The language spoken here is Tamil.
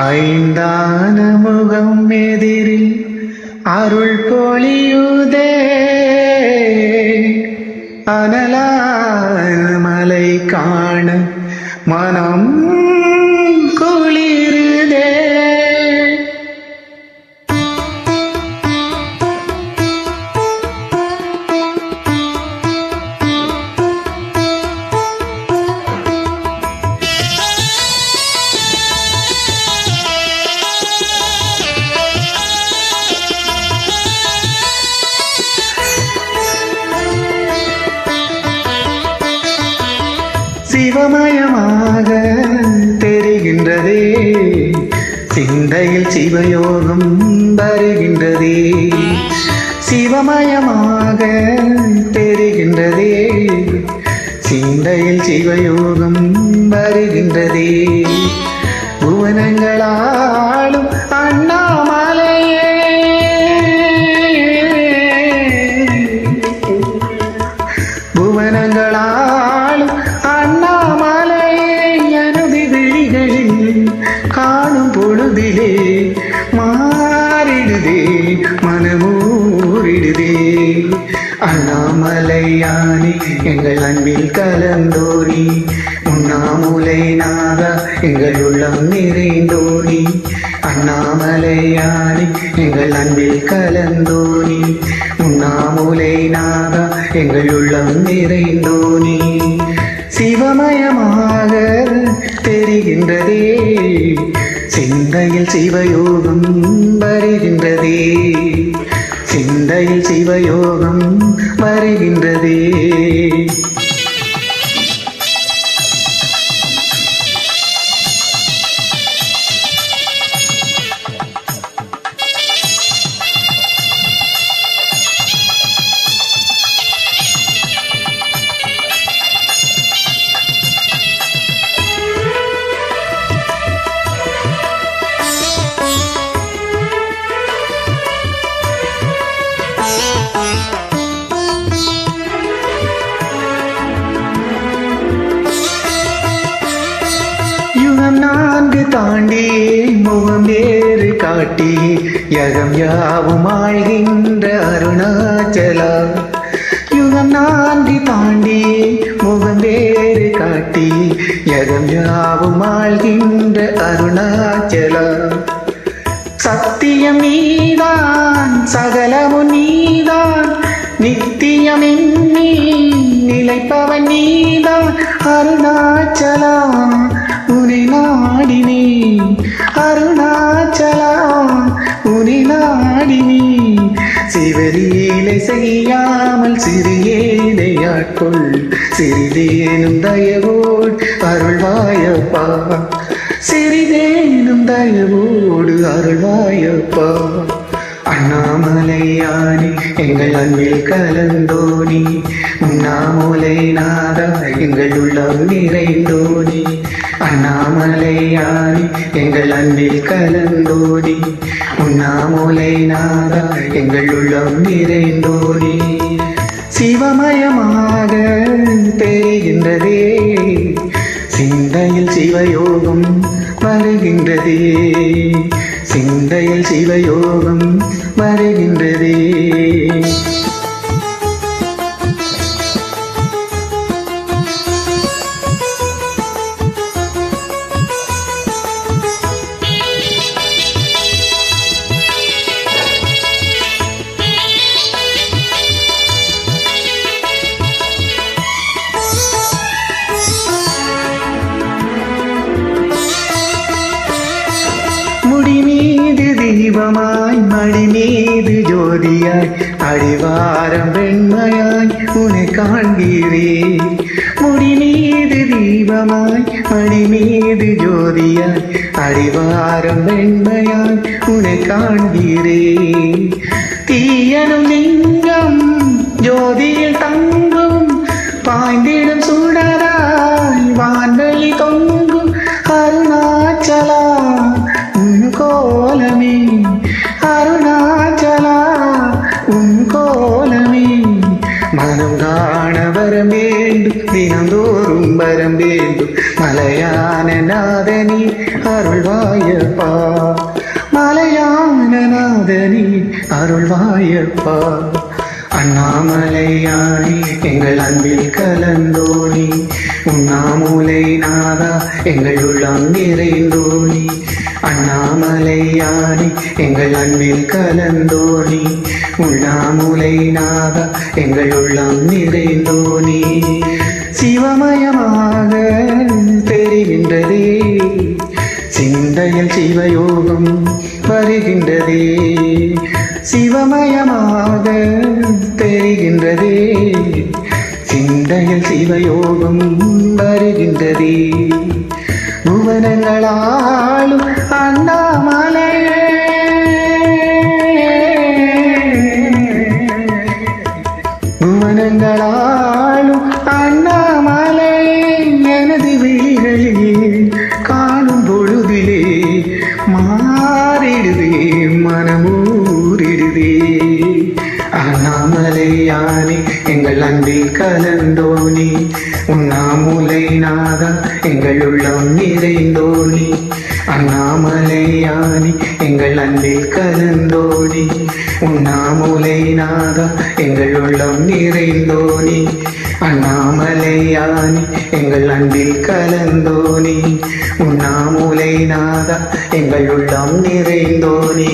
ஐந்தான முகம் எதிரில் அருள் பொழியுதே. அனலான மலை காண மன சிவமயமாக தெரிகின்றதே. சிந்தையில் சிவயோகம் வருகின்றதே. சிவமயமாக தெரிகின்றதே. சிந்தையில் சிவயோகம் வருகின்றதே. புவனங்களா உன்னில் அன்பில் கலந்தோரி உண்ணாமுலை நாதா எங்கள் உள்ளம் நிறைந்தோனி அண்ணாமலையானே எங்கள் அன்பில் கலந்தோனி உண்ணாமுலை நாதா எங்கள் உள்ளம் நிறைந்தோனி சிவமயமாக தெரிகின்றதே சிந்தையில் சிவயோகம் வருகின்றதே. சிந்தையில் சிவயோகம் வருகின்றதே. யுகம் நான்கு தாண்டி முகம் வேறு காட்டி யகம் யாவும் ஆழ்கின்ற அருணாச்சலா. யுகம் நான்கு தாண்டி முகம் வேறு காட்டி யகம் யாவும் ஆழ்கின்ற அருணாச்சலா. சத்தியம் நீதான் சகலமு நீதான் நித்தியம் நீ நிலைப்பவன் நீதான் அருணாச்சலா. உனை நாடினே அருணாச்சலா உனை நாடினே. சிவரீலை செய்யாமல் சிறியேனை ஆட்கொள் சிறிதேனும் தயவோடு அருள்வாயப்பா. சிறிதேனும் தயவோடு அருள்வாயப்பா. அண்ணாமலையானி எங்கள் அன்பில் கலந்தோனி. உண்ணாமலை நாதா எங்கள் உள்ளம் நிறைந்தோனி. அண்ணாமலையானி எங்கள் அன்பில் கலந்தோனி. உண்ணாமலை நாதா எங்கள் உள்ளம் நிறைந்தோனி. சிவமயமாக தெரிகின்றதே. சிந்தையில் சிவயோகம் வருகின்றதே. சிந்தையில் சிவயோகம் மறைகின்றதே முடி மீது ஜோதியாய் அடிவாரம் வெண்மையாய் உன்னை காண்கிறேன். முடி மீது தீபமாய் மடி மீது ஜோதியாய் அடிவாரம் வெண்மையாய் உன்னை காண்கிறேன். தீயனும் லிங்கம் ஜோதியில் தங்கும் பாய்ந்திடும் அருள்வாயப்பா அண்ணாமலையாணி எங்கள் அன்பில் கலந்தோணி உண்ணாமூலை நாதா எங்கள் உள்ளம் நிறைந்தோணி அண்ணாமலையாணி எங்கள் அன்பில் கலந்தோணி உண்ணாமூலை நாதா எங்கள் உள்ளம் நிறைந்தோணி சிவமயமாக தெரிகின்றதே. சிந்தையில் சிவயோகம் வருகின்றதே. சிவமயமாக தெரிகின்றதே சிந்தையில் சிவயோகம் வருகின்றதே புவனங்களாலும் எங்கள் உள்ளம் நிறைந்தோனி அண்ணாமலையானி எங்கள் அன்பில் கலந்தோடி. உண்ணாமுலை நாதா எங்கள் உள்ளம் நிறைந்தோனி அண்ணாமலையானி எங்கள் அன்பில் கலந்தோனி உண்ணாமுலை நாதா எங்கள் உள்ளம் நிறைந்தோனி